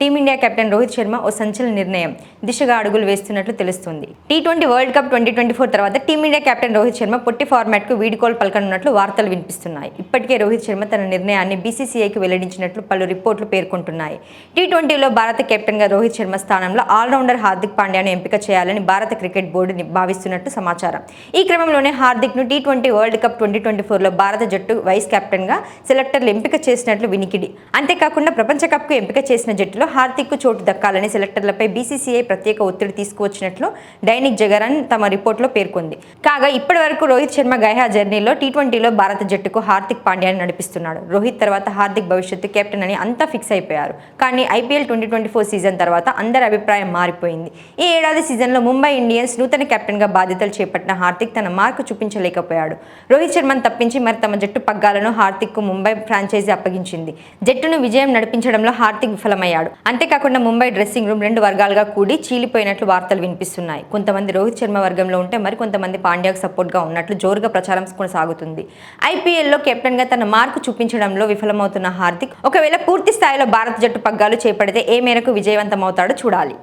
Team India captain Rohit Sharma ఓ సంచలన నిర్ణయం. దిశగా అడుగులు వేస్తున్నట్లు తెలుస్తుంది. T twenty World Cup twenty twenty four తర్వాత team India captain Rohit Sharma పొట్టి ఫార్మాట్కు వీడికోలు పలకనున్నట్లు వార్తలు వినిపిస్తున్నాయి. ఇప్పటికే రోహిత్ శర్మ తన నిర్ణయాన్ని బీసీసీఐకి వెల్లడించినట్లు పలు రిపోర్టులు పేర్కొంటున్నాయి. టీ ట్వంటీలో భారత కెప్టెన్గా రోహిత్ శర్మ స్థానంలో ఆల్రౌండర్ హార్దిక్ పాండ్యాను ఎంపిక చేయాలని భారత క్రికెట్ బోర్డుని భావిస్తున్నట్టు సమాచారం. ఈ క్రమంలోనే హార్దిక్ను T twenty World Cup twenty twenty ఫోర్లో భారత జట్టు వైస్ కెప్టెన్గా సెలెక్టర్లు ఎంపిక చేసినట్లు వినికిడి. అంతేకాకుండా ప్రపంచ కప్కు ఎంపిక చేసిన జట్టులో హార్దిక్కు చోటు దక్కాలని సెలెక్టర్లపై బీసీసీఐ ప్రత్యేక ఒత్తిడి తీసుకువచ్చినట్లు డైనిక్ జగరన్ తమ రిపోర్టులో పేర్కొంది. కాగా ఇప్పటి వరకు రోహిత్ శర్మ గయా జర్నీలో టీ ట్వంటీలో భారత జట్టుకు హార్దిక్ పాండ్యాని నడిపిస్తున్నాడు. రోహిత్ తర్వాత హార్దిక్ భవిష్యత్తు కెప్టెన్ అని అంతా ఫిక్స్ అయిపోయారు. కానీ IPL twenty twenty four season తర్వాత అందరి అభిప్రాయం మారిపోయింది. ఈ ఏడాది సీజన్లో ముంబై ఇండియన్స్ నూతన కెప్టెన్గా బాధ్యతలు చేపట్టిన హార్దిక్ తన మార్కు చూపించలేకపోయాడు. రోహిత్ శర్మను తప్పించి మరి తమ జట్టు పగ్గాలను హార్దిక్కు ముంబై ఫ్రాంచైజీ అప్పగించింది. జట్టును విజయం నడిపించడంలో హార్దిక్ విఫలమయ్యాడు. అంతేకాకుండా ముంబై డ్రెస్సింగ్ రూమ్ రెండు వర్గాలుగా కూడి చీలిపోయినట్లు వార్తలు వినిపిస్తున్నాయి. కొంతమంది రోహిత్ శర్మ వర్గంలో ఉంటే మరి కొంతమంది పాండ్యాకు సపోర్ట్గా ఉన్నట్లు జోరుగా ప్రచారం కొనసాగుతుంది. ఐపీఎల్లో కెప్టెన్గా తన మార్కు చూపించడంలో విఫలమవుతున్న హార్దిక్ ఒకవేళ పూర్తి స్థాయిలో భారత జట్టు పగ్గాలు చేపడితే ఏ మేరకు విజయవంతమవుతాడో చూడాలి.